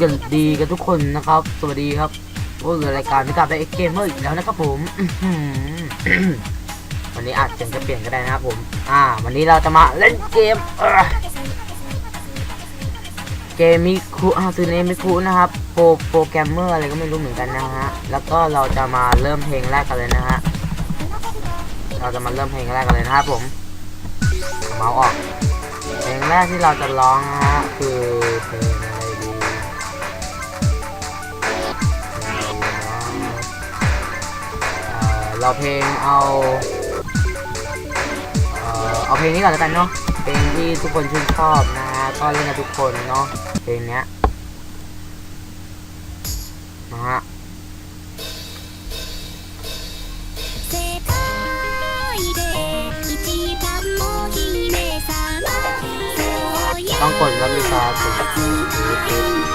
กันดีกันทุกคนนะครับ สวัสดีครับพวกรายการพิการไปเอ็กเกมเมอร์อีกแล้วนะครับผมวันนี้อาจจะเปลี่ยนก็ได้นะครับผม อ่า วันนี้เราจะมาเล่นเกมเกมมิคุอ่าซื้อเนมิคุนะครับ โปรโปรแกรมเมอร์อะไรก็ไม่รู้เหมือนกันนะฮะ แล้วก็เราจะมาเริ่มเพลงแรกกันเลยนะฮะ เราจะมาเริ่มเพลงแรกกันเลยนะครับผมเอาเมาส์ออก เพลงแรกที่เราจะร้องนะฮะคือเพลง เอาเพลงเอาเอาเพลงนี้ก่อนแล้วกันเนาะเพลงที่ทุกคนชื่นชอบนะก็เล่นกับทุกคนเนาะเพลงเนี้ยนะฮะต้องกดรับลูกค้าถึง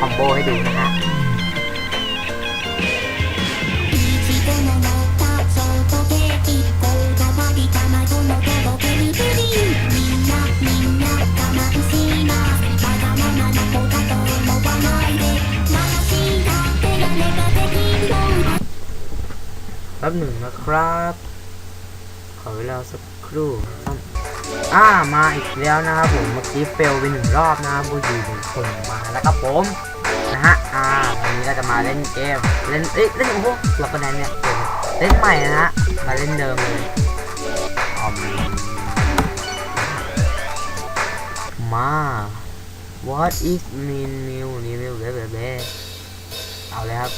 คอมโบให้ดูนะฮะแป๊บหนึ่งนะครับ ขอเวลาสักครู่อ่ามาอีกแล้วนะครับผม เมื่อกี้เฟลไปหนึ่งรอบนะครับผู้หญิหนึ่งคนมาแล้วครับผม นะฮะ อ่าวันนี้เราจะมาเล่นเกม เล่น เอ้ย เล่นโอ้โหเราคะแนนเนี่ยเล่นใหม่นะฮะ มาเล่นเดิมเลยออมมา what is mean new new เบเบ๊เบ๊เอาเลยครับ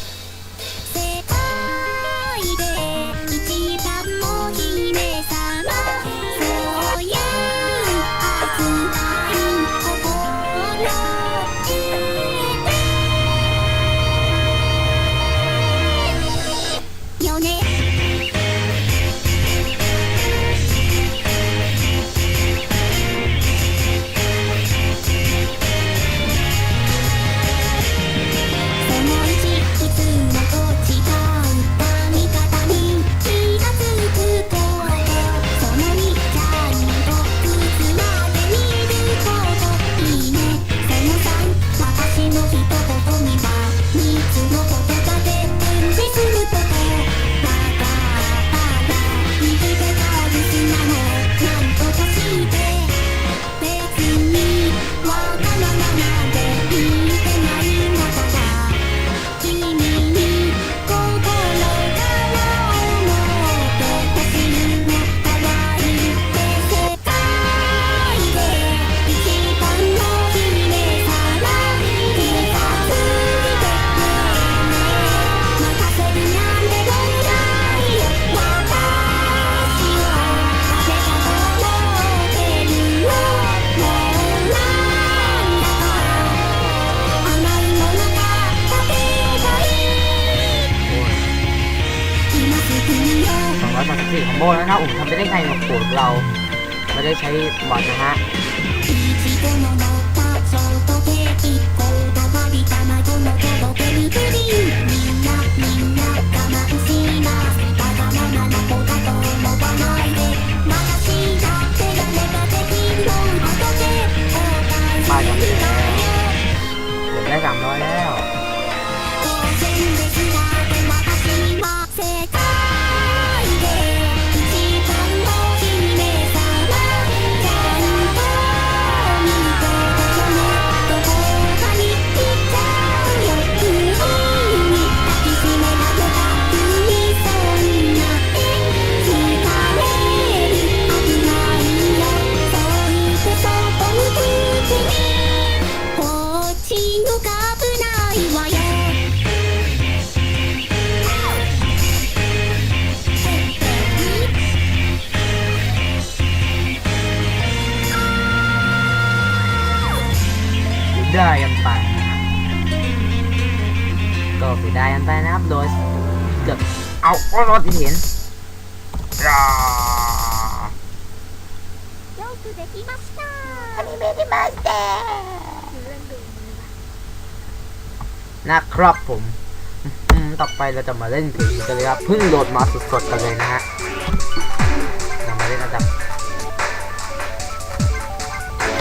เราไม่ได้ใช้บอทนะฮะ ก็เสียดายกันไปนะครับโดยเกือบเอาก็รถที่เห็นราอันนี้ไม่ได้มาแต่นะครับผมต่อไปเราจะมาเล่นเพงกันเลยครับเพิ่งโหลดมาสดๆกันเลยนะฮะเรามาเล่นกันจับ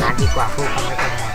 งานดีกว่าพวกทำไม่เป็นไร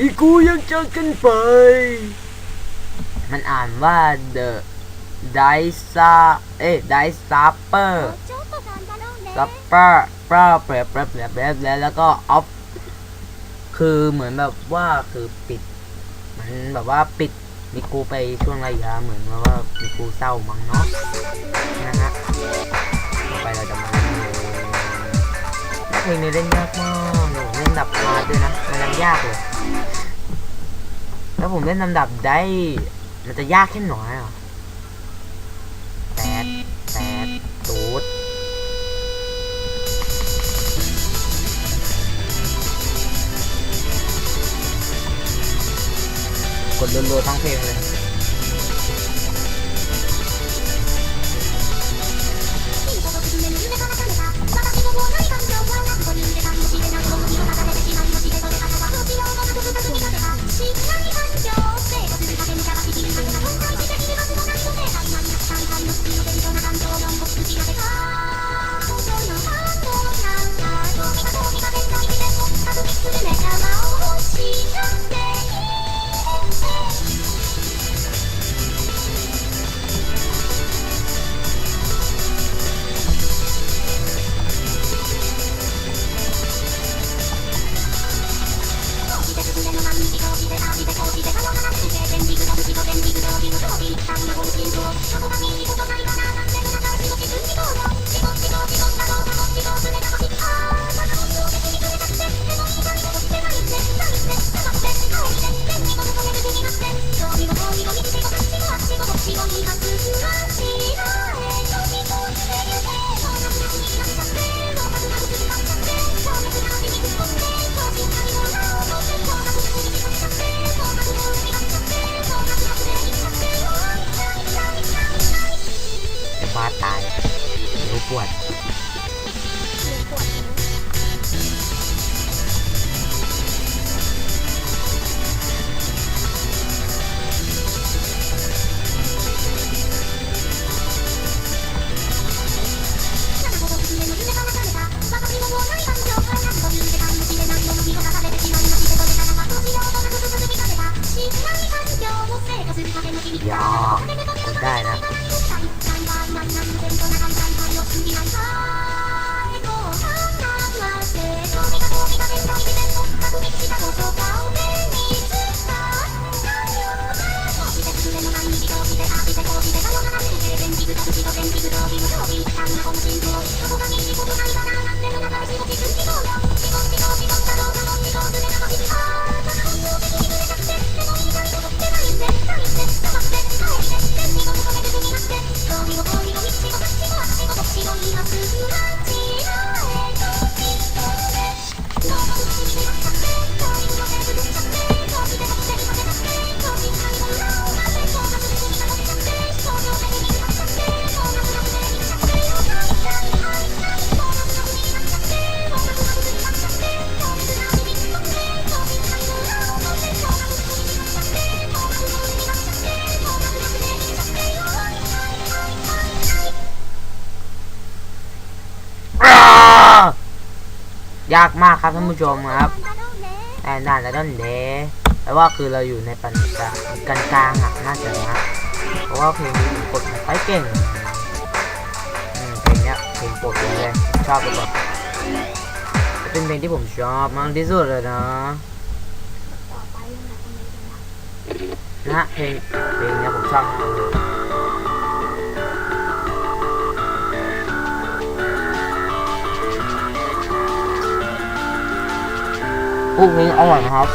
ที่กูยังจากันไป มันอ่านว่า The dice เอ๊ะ dice upper Supper ปลาเปรแปรแปรแปรแล้วแล้วก็ off คือเหมือนแบบว่าคือปิด มันแบบว่าปิดมิกูไปช่วงระยะเหมือนว่ามิกูเศร้ามั้งเนาะนะฮะต่อไปเราจะมาเพลงนี้เล่นยากมากหนูเล่นดับมาร์ด้วยนะมันยากเลย แล้วผมเล่นลำดับได้ มันจะยากแค่หน่อยอะแปดแปดตูดกดรัวๆทั้งเพลงเลย ยากมากครับท่านผู้ชมครับแต่น่าจะต้นเดแต่ว่าคือเราอยู่ในปันกลางกลางกลางๆอะน่าจะนะเพราะว่าเพลงนี้ผมกดไม่ค่อยเก่งอืมเพลงเนี้ยเพลงโปรดผมเลยชอบไปก่อนเป็นเพลงที่ผมชอบมากที่สุดเลยนะนะฮะเพลงเพลงเนี้ยผมชอบ ลูกนี้อร่อยนะครับ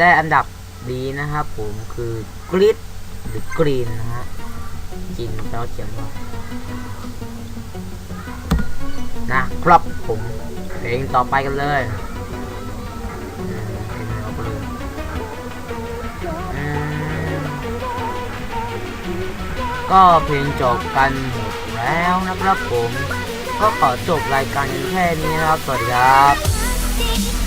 ได้อันดับดีนะครับผมคือกริดหรือกรีนนะฮะกินแล้วเขียนว่านะครับผมเพลงต่อไปกันเลยก็เพลงจบกันหมดแล้วนะครับผม ก็ขอจบรายการแค่นี้นะครับ สวัสดีครับ「